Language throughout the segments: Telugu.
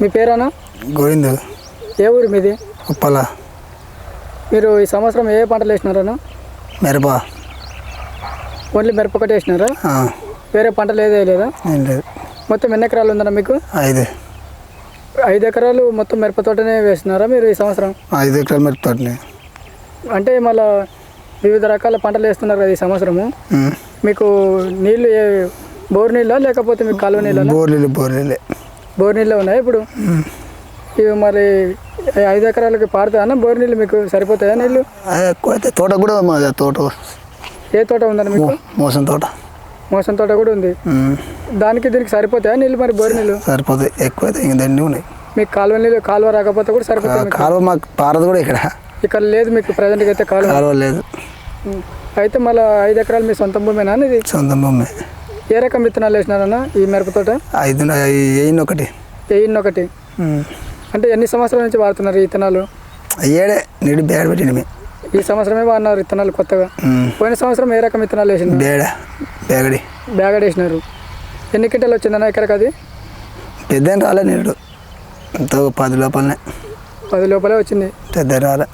మీ పేరేనా గోవింద్. ఏ ఊరు మీది? ఉప్పల. మీరు ఈ సంవత్సరం ఏ పంటలు వేసినారన్నా? మిరప. ఓన్లీ మిరప ఒకటి వేసినారా? వేరే పంటలు ఏదే లేదా ఏం లేదు. మొత్తం ఎన్ని ఎకరాలు ఉందన్నా మీకు? ఐదు. ఐదు ఎకరాలు మొత్తం మిరప తోటనే వేసినారా మీరు ఈ సంవత్సరం? ఐదు ఎకరాల మిరప తోటని. అంటే మళ్ళా వివిధ రకాల పంటలు వేస్తున్నారు కదా ఈ సంవత్సరము. మీకు నీళ్ళు ఏ బోర్ నీళ్ళ లేకపోతే మీకు కాలువ నీళ్ళ బోర్లీలు బోర్లీలే బోర్ నీళ్ళే. ఉన్నాయి ఇప్పుడు. ఇవి మరి ఐదు ఎకరాలకి పారుతాయన్నా బోర్ నీళ్ళు మీకు సరిపోతాయా నీళ్ళు? తోట కూడా మాది తోట. ఏ తోట ఉందండి మీకు? మో- మోసం తోట. మోసం తోట కూడా ఉంది. దానికి దీనికి సరిపోతాయా నీళ్ళు మరి బోర్ నీళ్ళు సరిపోతాయి ఎక్కువ అయితే ఇంక దండి ఉన్నాయి. మీకు కాలువ నీళ్ళు కాలువ రాకపోతే కూడా సరిపోతాయి మీకు. కాలువ మాకు పారదు కూడా ఇక్కడ. ఇక్కడ లేదు మీకు ప్రజెంట్గా అయితే కాలువ. కాలువ లేదు. అయితే మళ్ళీ ఐదు ఎకరాలు మీ సొంత భూమేనా ఇది? సొంత భూమి. ఏ రకం విత్తనాలు వేసినారన్నా ఈ మిరప తోట ఐదు వేయిన ఒకటి. ఎయిన్ ఒకటి. అంటే ఎన్ని సంవత్సరాల నుంచి వాడుతున్నారు ఈ విత్తనాలు? ఏడే నీడు బేడ పెట్టినవి ఈ సంవత్సరమే వాడినారు విత్తనాలు కొత్తగా. పోయిన సంవత్సరం ఏ రకం విత్తనాలు వేసినారు బేడ. బేగడి. బ్యాగడ్ వేసినారు. ఎన్ని కింటలు వచ్చిందన్న ఎకరకు అది? పెద్ద రాలే నీడు. అంత ఒక పది లోపలనే. పది లోపలే వచ్చింది. పెద్ద రాలే.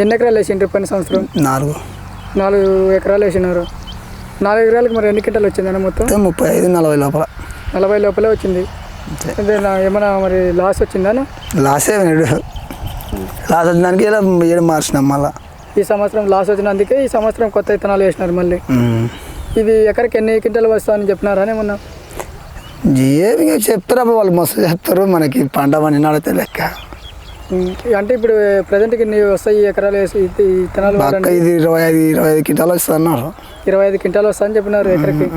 ఎన్ని ఎకరాలు వేసిండ్రు పోయిన సంవత్సరం? నాలుగు. నాలుగు ఎకరాలు వేసినారు. నాలుగు ఎకరాలకు మరి ఎన్ని కింటలు వచ్చిందన్న మొత్తం? ముప్పై ఐదు నలభై లోపల. నలభై లోపలే వచ్చింది. ఏమైనా మరి లాస్ వచ్చిందా లాసే నీడు లాస్ వచ్చినానికి ఇలా ఏడు మార్చినాం మళ్ళా. ఈ సంవత్సరం లాస్ వచ్చినందుకే ఈ సంవత్సరం కొత్త విత్తనాలు వేసినారు మళ్ళీ. ఇది ఎకరికి ఎన్ని క్వింటలు వస్తాయని చెప్పినారా ఏమన్నా? ఏమి చెప్తారు వాళ్ళు మస్తు చెప్తారు. మనకి పంట పండిన అడితే లెక్క. అంటే ఇప్పుడు ప్రజెంట్కి ఇన్ని వస్తాయి ఎకరాలు వేసి వాడండి. ఇది ఇరవై ఐదు ఇరవై ఐదు కింటాలు వస్తుంది అన్నారు. ఇరవై ఐదు క్వింటాలు వస్తాయని చెప్పినారు ఎకరికి.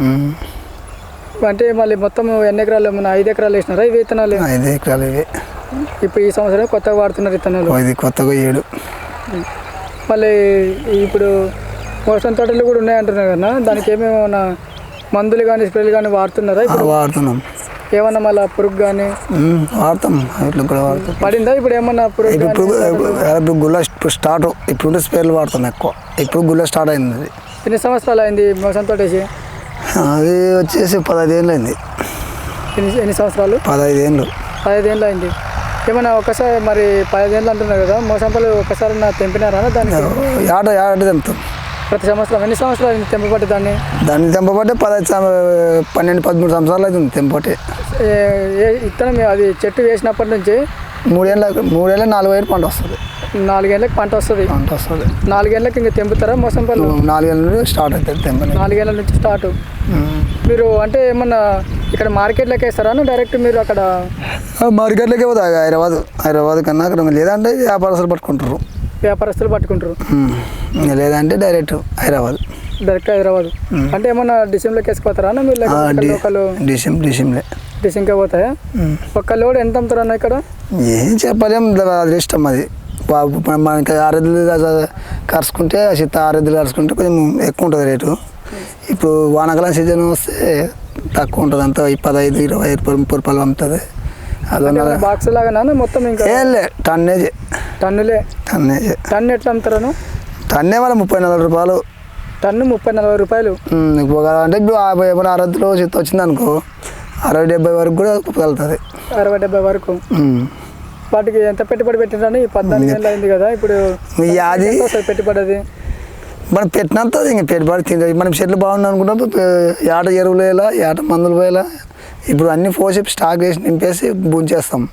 అంటే మళ్ళీ మొత్తం ఎన్ని ఎకరాలు మన ఐదు ఎకరాలు వేసినారా? ఇవి విత్తనాలు? ఐదు ఎకరాలు ఇవి. ఇప్పుడు ఈ సంవత్సరం కొత్తగా వాడుతున్నారు విత్తనాలు. ఇది కొత్తగా ఏడు. మళ్ళీ ఇప్పుడు మోసం తోటలు కూడా ఉన్నాయంటున్నారు కదా దానికి ఏమేమన్నా మందులు కానీ స్ప్రేలు కానీ వాడుతున్నారా వాడుతున్నాం. ఏమన్నా మళ్ళీ పురుగు కానీ వాడతాం. ఇట్లా కూడా వాడతాం. పడిందా? ఇప్పుడు ఏమన్నా పురుగు ఇప్పుడు ఇప్పుడు గుల్ల ఇప్పుడు స్టార్ట్ ఇప్పుడు స్పేర్లు వాడతాం ఎక్కువ. ఇప్పుడు గుల్ల స్టార్ట్ అయింది. ఎన్ని సంవత్సరాలు అయింది మోసం తోటేసి అది వచ్చేసి పదహైదు ఏళ్ళు అయింది. ఎన్ని ఎన్ని సంవత్సరాలు? పదహైదు ఏళ్ళు. పదిహేను అయింది. ఏమన్నా ఒకసారి మరి పదిహేను అంటున్నారు కదా మోసం పళ్ళు ఒకసారి నా తెంపినారా? దానికి? ఆట ఆట తెంపుతాం. ప్రతి సంవత్సరం ఎన్ని సంవత్సరాలు అయింది తెంపబట్టి దాన్ని? దాన్ని తెంపబట్టే పదహైదు పన్నెండు పదమూడు సంవత్సరాలు అవుతుంది తెంపబట్టే ఇత్తనం అది చెట్టు వేసినప్పటి నుంచి? మూడేళ్ళ మూడేళ్ళ నాలుగు ఏళ్ళు పంట వస్తుంది. నాలుగేళ్ళకి పంట వస్తుంది? పంట వస్తుంది. నాలుగేళ్ళకి ఇంకా తెంపుతారా మోసం పళ్ళు నాలుగేళ్ళ నుండి స్టార్ట్ అవుతుంది తెంపని నాలుగేళ్ళ నుంచి స్టార్ట్. మీరు అంటే ఏమన్నా ఇక్కడ మార్కెట్లోకి వేస్తారా? డైరెక్ట్ మీరు అక్కడ మార్కెట్లోకి పోతాయి హైదరాబాద్. హైదరాబాద్ కన్నా అక్కడ లేదంటే వ్యాపారస్తులు పట్టుకుంటారు. వ్యాపారస్తులు పట్టుకుంటారు. లేదంటే డైరెక్ట్ హైదరాబాద్. డైరెక్ట్ హైదరాబాద్. అంటే ఏమన్నా డిసెంబర్లోకి వేసుకుపోతారా మీరు డిసిమ్ డిసిమ్లే డిసెంబ్గా పోతాయా? ఒక్క లోడ్ ఎంత అమ్ముతారన్న ఇక్కడ? ఏం చెప్పలేం అది ఇష్టం అది మనకి ఆరెద్దులు కరుచుకుంటే చిత్త ఆరెద్దులు కరుచుకుంటే కొంచెం ఎక్కువ ఉంటుంది రేటు. ఇప్పుడు వానాకాలం సీజన్ వస్తే తక్కువ ఉంటుంది అంత. పదహైదు ఇరవై ఐదు ముప్పై రూపాయలు అమ్ముతుంది. అదొన్న బాక్స్ లాగానా మొత్తం ఇంకా? టన్నేజ్. టన్నులే. టన్నేజ్ టన్ను ఎట్లా అమ్ముతారను? టన్నే మన ముప్పై నలభై రూపాయలు. టన్ను ముప్పై నలభై రూపాయలు. అంటే ఇప్పుడు ఆ ఏమైనా అరవద్దులో చిత్త వచ్చింది అనుకో అరవై డెబ్బై వరకు కూడా వెళ్తుంది అరవై డెబ్బై వరకు. వాటికి ఎంత పెట్టుబడి పెట్టిందని ఈ పద్నాలుగు ఏళ్ళు అయింది కదా ఇప్పుడు అది పెట్టుబడి అది మనం పెట్టినంత ఇంక పెట్టుబడి తింటే మనం చెట్లు బాగున్నాయి అనుకుంటాం ఏట ఎరువులు వేయాలా ఏట మందులు వేయాలా ఇప్పుడు అన్ని పోసి స్టాక్ వేసి నింపేసి బుంచేస్తాం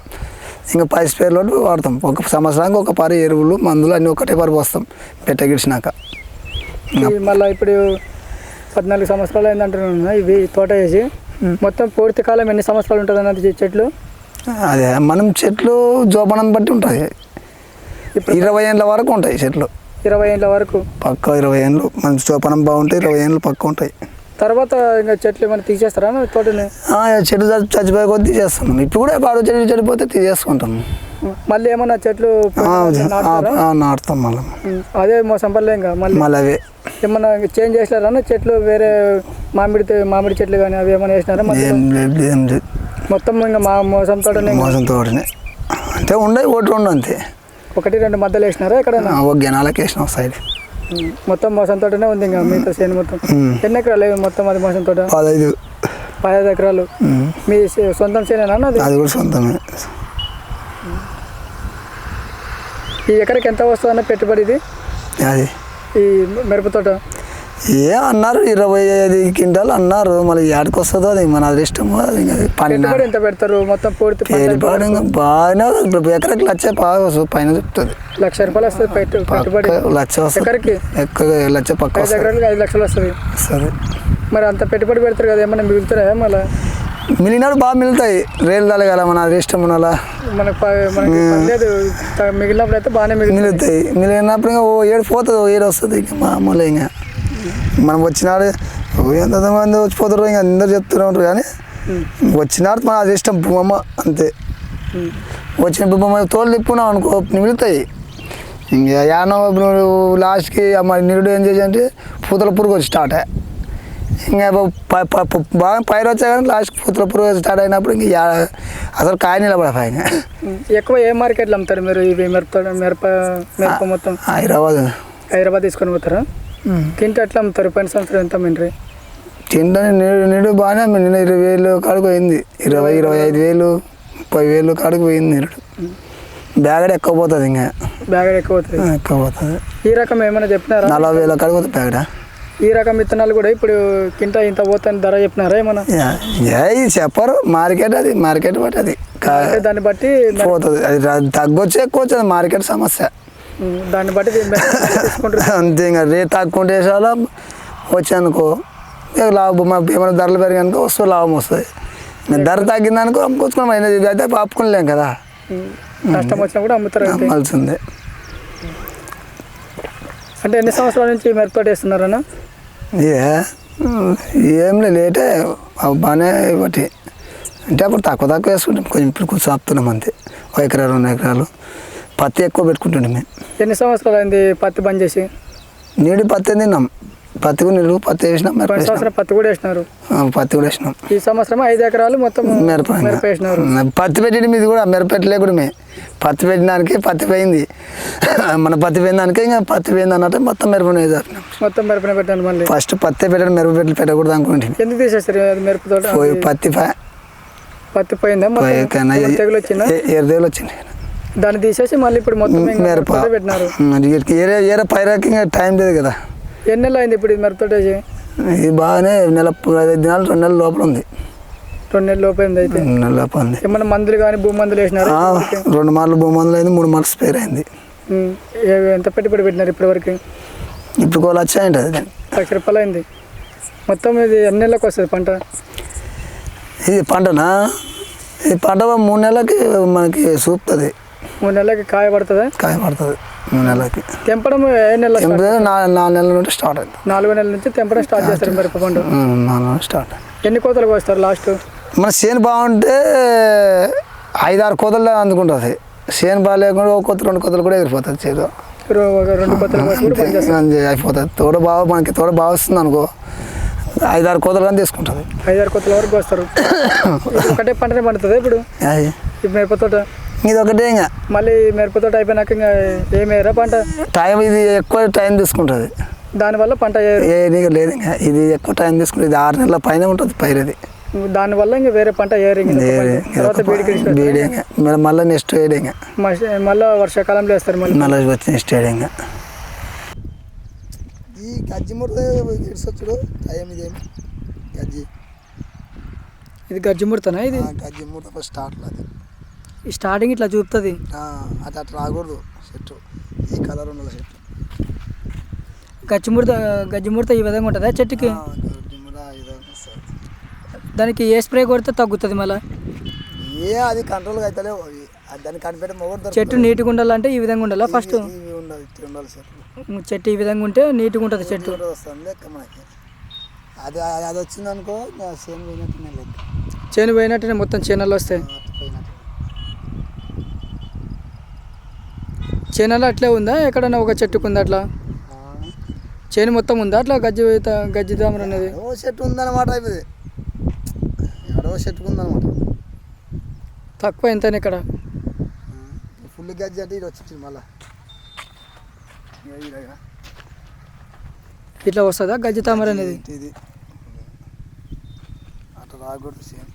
ఇంకా పై స్పేర్లో వాడతాం. ఒక సంవత్సరానికి ఒక పరి ఎరువులు మందులు అన్నీ ఒకటే పరి పోస్తాం పెట్టగిడిచినాక ఈ మళ్ళీ ఇప్పుడు పద్నాలుగు సంవత్సరాలు అయింది అంటున్నాను ఇవి తోట వేసి మొత్తం పూర్తి కాలం ఎన్ని సంవత్సరాలు ఉంటుంది అన్నది చెట్లు? అదే మనం చెట్లు జోపనం బట్టి ఉంటుంది ఇప్పుడు ఇరవై ఏళ్ళ వరకు ఉంటాయి చెట్లు. ఇరవై ఏళ్ళ వరకు? పక్క ఇరవై ఏళ్ళు మన జోపనం బాగుంటాయి ఇరవై ఏళ్ళు పక్క ఉంటాయి. తర్వాత ఇంకా చెట్లు ఏమైనా తీసేస్తారా తోటని? చెట్లు చచ్చి- చచ్చిపోయే కొద్దీ తీసేస్తాం. ఇప్పుడు కూడా పాడు చెట్లు చెడిపోతే తీసేసుకుంటాం. మళ్ళీ ఏమన్నా చెట్లు నాటుతాం మళ్ళీ. అదే మోసంపల్లే ఇంకా మళ్ళీ? మళ్ళీ అవే. ఏమన్నా చేంజ్ చేసినారా చెట్లు వేరే మామిడి మామిడి చెట్లు కానీ అవి ఏమైనా వేసినారా మొత్తం ఇంకా మా మోసం తోటనే మోసం తోటనే. అంటే ఉండే ఒకటి రెండు అంతే. ఒకటి రెండు మధ్యలో వేసినారా ఎక్కడైనా ఒక గెనాలకి వేసినాం సైడ్. మొత్తం మోసం తోటనే ఉంది ఇంకా మిగతా చేను మొత్తం. ఎన్ని ఎకరాలు మొత్తం అది మోసం తోట? పదహైదు. పదహైదు ఎకరాలు. మీ సొంతం చేనేనా అది కూడా సొంతమే. ఈ ఎకరికి ఎంత వస్తుందన్న పెట్టుబడి ఇది అది. ఈ మిరప తోట? ఏ అన్నారు ఇరవై ఐదు క్వింటాలు అన్నారు. మళ్ళీ ఏడకి వస్తుందో అది మన అదృష్టమో అది ఇంకా పని ఎంత పెడతారు? మొత్తం పూర్తి బాగానే ఎకరకి లచ్చ బాగా పైన చెప్తుంది. లక్ష రూపాయలు వస్తుంది లచ్చ వస్తుంది. లచ్చ పక్క ఐదు లక్షలు వస్తుంది. సరే మరి అంత పెట్టుబడి పెడతారు కదా ఏమన్నా మిగులుతున్నాయా మళ్ళీ? మిలిగినాడు బాగా మిగులుతాయి. రేలు తలగాల మన అదృష్టం ఉన్నలా మిగిలినప్పుడు అయితే బాగానే మిగులుతుంది మిగులుతాయి. మిగిలినప్పుడు ఓ ఏడు పోతుంది ఏడు వస్తుంది ఇంకా మామూలు ఇంకా. మనం వచ్చినాడు ఎంతమంది వచ్చిపోతారు ఇంకా అందరు చెప్తూనే ఉంటారు కానీ వచ్చినాడు మన అదృష్టం బొమ్మ అంతే. వచ్చిన బొమ్మ తోలు తిప్పుకున్నాం అనుకో మిగులుతాయి. ఇంకా యానో నువ్వు లాస్ట్కి మరి నిరుడు ఏం చేసి అంటే పూతల పురుగు వచ్చి స్టార్ట్ ఇంకా బాగా పైరు వచ్చా కానీ లాస్ట్ పూతల పురుగు స్టార్ట్ అయినప్పుడు ఇంక అసలు కాయ నిలబడతాయి ఇంకా ఎక్కువ ఏ మార్కెట్లో అమ్ముతారు మీరు? ఇవి మిరప మిరప మిరప మొత్తం? హైదరాబాద్. హైదరాబాద్ తీసుకొని పోతారా? తింటే ఎట్లా అమ్ముతారు? పోయిన సంవత్సరం ఎంత మిండ్రి తిండని నీడు నీడు బాగానే అమ్మింది. నిన్న ఇరవై వేలు కాడికి పోయింది. ఇరవై ఇరవై ఐదు వేలు ముప్పై వేలు కాడికి పోయింది నీడు. బ్యాగడ్ ఎక్కువ పోతుంది ఇంకా. బ్యాగ్ ఎక్కువ అవుతుంది ఎక్కువ పోతుంది. ఈ రకం ఏమైనా చెప్పినారా? నలభై వేల కాడికి పోతుంది బ్యాగడ? ఈ రకం విత్తనాలు కూడా ఇప్పుడు కింట ఇంత పోతాను ధర చెప్పినారా ఏమన్నా? ఏ ఇది చెప్పరు. మార్కెట్ అది మార్కెట్ బట్టి అది. దాన్ని బట్టి పోతుంది. అది తగ్గొచ్చు ఎక్కువ వచ్చేది. మార్కెట్ సమస్య. దాన్ని బట్టి అంతే ఇంకా రేట్ తక్కువ చాలా వచ్చానుకో లాభం మా- ఏమైనా ధరలు పెరిగానుకో వస్తుంది లాభం వస్తుంది. ఇంకా ధర తగ్గిందనుకో అమ్ముకొచ్చుకోవడం అయినది ఇది అయితే ఆపుకోలేం కదా. నష్టం వచ్చినా కూడా అమ్ముతారు అమ్మాల్సిందే. అంటే ఎన్ని సంవత్సరాల నుంచి మిరపతోట వేస్తున్నారన్న ఏ ఏం లేటే అవి బాగానే బట్టి అంటే అప్పుడు తక్కువ తక్కువ వేసుకుంటాం కొంచెం ఇప్పుడు కొంచెం ఆపుతున్నాం అంతే. ఒక ఎకరా రెండు ఎకరాలు. పత్తి ఎక్కువ పెట్టుకుంటుండే మేము ఎన్ని సంవత్సరాలు అయింది పత్తి బంద్ చేసి? నీడి పత్తి తిన్నాం. పత్తికి నీళ్ళు పత్తి వేసినాం మిరప పోయిన వేసినాం. సంవత్సరం పత్తి కూడా వేసినారు. ఆ, పత్తి కూడా వేసినాం. ఈ సంవత్సరం ఐదు ఎకరాలు మొత్తం మిరప. మిరప వేసినారు. పత్తి పెట్టిన మీది కూడా మిరపెట్ట లేకుండా మే. పత్తి పెట్టిన దానికి పత్తి పోయింది. మన పత్తి పోయిన దానికి ఇంకా పత్తి పోయింది అన్నట్టు మొత్తం మిరప మొత్తం మిరపనే పెట్టాను మళ్ళీ. ఫస్ట్ పత్తి పెట్టడం మిరప పెట్టి పెట్టకూడదు అనుకుంటే ఎందుకు తీసేస్తారు అది మిరప తోట? పోయి పత్తి పా- పత్తి పోయిందా మొత్తం? పోయి కన్నా ఏమైనా తెగులు వచ్చిందా ఎరదేలు వచ్చింది దాన్ని తీసేసి మళ్ళీ ఇప్పుడు మొత్తం మిరప పెట్టినారు ఏరే ఏరే పైరాకి ఇంకా టైం లేదు కదా. ఎన్ని నెలలు అయింది ఇప్పుడు వేసి ఇది? బాగానే నెల ఐదు దినాలు రెండు నెలల లోపల ఉంది. రెండు నెలలు లోపు అయింది అయితే. రెండు నెలల లోపల ఉంది. ఏమన్నా మందులు కానీ భూ మందులు వేసినారు? రెండు మార్లు భూమి మందులు అయింది మూడు మార్లు స్పేర్ అయింది. ఎంత పెట్టుబడి పెట్టినారు ఇప్పటి వరకు? ఇప్పుడు కోళ్ళు వచ్చాయంట అది. లక్ష రూపాయలు అయింది. మొత్తం ఇది ఎన్ని నెలలకు వస్తుంది పంట? ఇది పంటనా? ఈ పంట మూడు నెలలకి మనకి చూపుతుంది మూడు నెలలకి కాయ పడుతుందా? కాయ పడుతుంది. మూడు నెలలకి. తెంపడం ఏ నెల నాలుగు నెలల నుండి స్టార్ట్ అవుతుంది. నాలుగో నెలల నుంచి తెంపడం స్టార్ట్ చేస్తారు మిరప ఉమ్, నాలుగు నెలలు స్టార్ట్ ఎన్ని కోతలకు వస్తారు లాస్ట్? మన చేను బాగుంటే ఐదారు కోతలు అందుకుంటుంది. చేను బాగాలేకుండా ఒక కొత్త రెండు కొత్తలు కూడా ఎగిరిపోతుంది చేదు ఒక రెండు అంతే అయిపోతుంది. తోడ బాగా మనకి తోడ బాగా వస్తుంది అనుకో ఐదారు కోతలు కానీ తీసుకుంటుంది. ఐదారు కోతల వరకు వస్తారు ఒకటే పంటనే పండుతుంది ఇప్పుడు? అది ఈ మిరప తోట. ఇది ఒకటే ఇంకా మళ్ళీ మిరప తోట అయిపోయినాక ఇంకా ఏమేరా పంట? టైం ఇది ఎక్కువ టైం తీసుకుంటుంది. దానివల్ల పంట వేయరు ఏ నీకు లేదు ఇంకా. ఇది ఎక్కువ టైం తీసుకుంటుంది. ఇది ఆరు నెలల పైన ఉంటుంది పైరది. దానివల్ల ఇంకా వేరే పంట. తర్వాత ఇంకా మళ్ళీ మళ్ళీ నెక్స్ట్ వేడి ఇంకా. మళ్ళీ వర్షాకాలంలో వేస్తారు మళ్ళీ. మళ్ళీ వచ్చి నెక్స్ట్ వేడి ఇంకా. ఈ గజ్జి ముడత ఇడిసొచ్చుడు. టైం ఇదేమి గజ్జి. ఇది గజ్జి ముడతనా ఇది? గజ్జి ముడత ఫస్ట్ స్టార్ట్లో అది. స్టార్టింగ్ ఇట్లా చూపుతుంది అది అట్లా రాకూడదు చెట్టు ఈ కలర్ ఉన్నది చెట్టు గజ్జి ముడత గజ్జి ముడత ఈ విధంగా ఉంటుందా చెట్టుకి. దానికి ఏ స్ప్రే కొడితే తగ్గుతుంది మళ్ళీ? ఏ అది కంట్రోల్గా దాన్ని కనిపెట్టి మొగడు చెట్టు నీట్గా ఉండాలంటే ఈ విధంగా ఉండాలా ఫస్ట్ ఉండాలి చెట్టు ఈ విధంగా ఉంటే నీట్గా ఉంటుంది చెట్టు మనకి. అది అది వచ్చింది అనుకో సేమ్ పోయినట్టు చేను పోయినట్టునే మొత్తం చేనలు వస్తాయి అట్లా పోయినట్టు చేనలు అట్లే ఉందా? ఎక్కడన్నా ఒక చెట్టుకు ఉందా అట్లా? చేను మొత్తం ఉందా అట్లా? గజ్జి గజ్జి దామర అనేది ఎడవ చెట్టు ఉందన్నమాట ఇది ఎడవ చెట్టుకు ఉందన్నమాట తక్కువ ఎంతని ఇక్కడ? ఫుల్ గజ్జి అంటే ఇది వచ్చింది మళ్ళా. ఇట్లా వస్తుందా గజ్జి తామర అనేది? ఇది. అట్లా రాకూడదు సేమ్.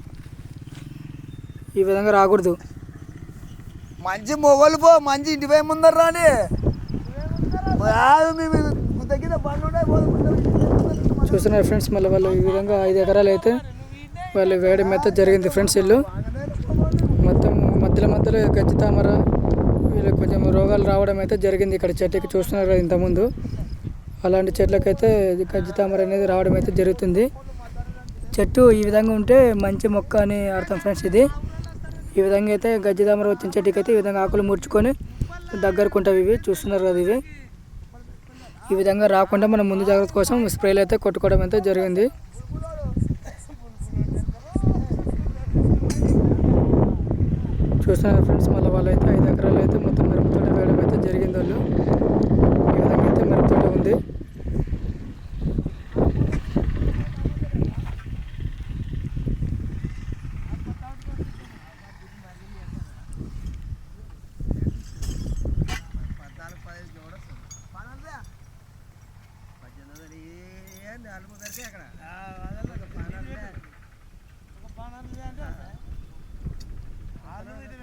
ఈ విధంగా రాకూడదు. మంచి మొగలు పో మంచి ఇంటి పోయి ముందర రాని. మేము దగ్గర బండి చూస్తున్నారు ఫ్రెండ్స్ మళ్ళీ వాళ్ళు ఈ విధంగా ఐదు ఎకరాలు అయితే వాళ్ళు వేయడం అయితే జరిగింది ఫ్రెండ్స్ ఇల్లు మొత్తం మధ్యలో మధ్యలో గజ్జి తామర వీళ్ళకి కొంచెం రోగాలు రావడం అయితే జరిగింది ఇక్కడ చెట్టుకి చూస్తున్నారు ఇంతకుముందు. అలాంటి చెట్లకైతే గజ్జి తామర అనేది రావడం అయితే జరుగుతుంది. చెట్టు ఈ విధంగా ఉంటే మంచి మొక్క అని అర్థం ఫ్రెండ్స్ ఇది. ఈ విధంగా అయితే గజ్జి తామర వచ్చిన చెట్టుకి అయితే ఈ విధంగా ఆకులు ముడుచుకొని దగ్గరకు ఉంటాయి ఇవి. చూస్తున్నారు కదా ఇవి. ఈ విధంగా రాకుండా మనం ముందు జాగ్రత్త కోసం స్ప్రేలు అయితే కొట్టుకోవడం అయితే జరిగింది. చూస్తున్నారు ఫ్రెండ్స్ మళ్ళీ వాళ్ళు అయితే ఐదు ఎకరాలు అయితే మొత్తం మిరపతోట వేయడం అయితే జరిగింది వాళ్ళు. ఈ విధంగా అయితే మిరపతోట ఉంది. இந்த அலும்பு பேர் கேட்குறேன். அதெல்லாம் பணம் பணம் அது இது